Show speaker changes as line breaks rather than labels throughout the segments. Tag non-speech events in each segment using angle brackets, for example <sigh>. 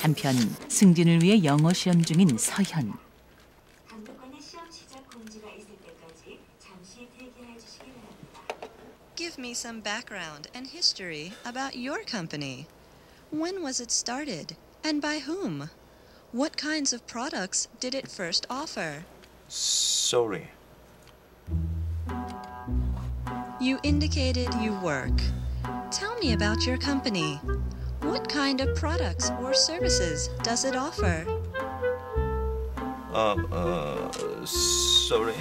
한편 승진을 위해 영어 시험 중인 서현.
감독관의 시험 시작 공지가 있을 때까지 잠시 대기해 주시기 바랍니다.
Give me some background and history about your company. When was it started and by whom? What kinds of products did it first offer?
Sorry.
You indicated you work. Tell me about your company. What kind of products or services does it offer?
Um, uh, uh, sorry.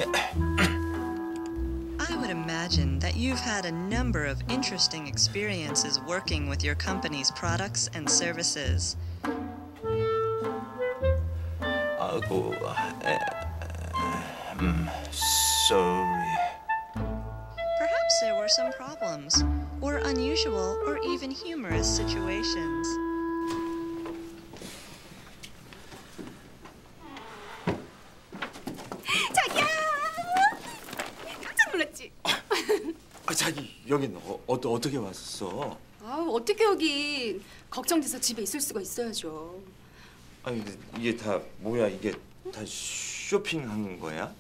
I would imagine that you've had a number of interesting experiences working with your company's products and services.
Uh, go, uh, um, sorry.
Perhaps there were some problems. Or unusual or even humorous situations.
자기야! 깜짝 놀랐지?
아, 자기 여긴 어, 어, 어떻게 왔어?
아 어떻게 여기 걱정돼서 집에 있을 수가 있어야죠.
아니 이게 다 뭐야? 이게 다 쇼핑한 거야?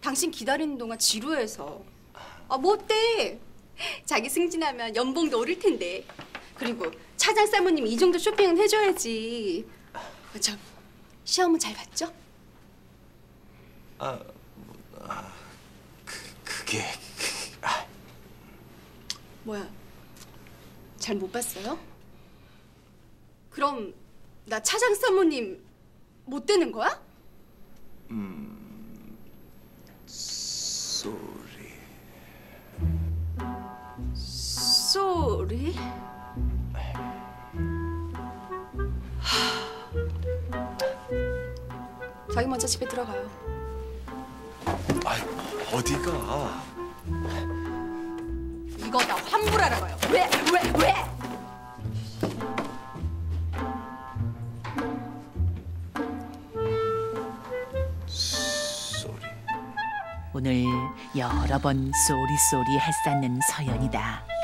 당신 기다리는 동안 지루해서. 아 뭐 어때? <laughs> 자기 승진하면 연봉도 오를 텐데. 그리고 차장 사모님 이 정도 쇼핑은 해줘야지. 아, 참 시험은 잘 봤죠?
아, 뭐, 아 그, 그게 그, 아,
뭐야? 잘 못 봤어요? 그럼 나 차장 사모님 못 되는 거야?
sorry.
쏘리? 자기 먼저 집에 들어가요.
아, 어디가?
이거 나 환불하러 가요. 왜? 왜? 왜?
sorry.
오늘 여러 번 쏘리쏘리 했었는 서연이다.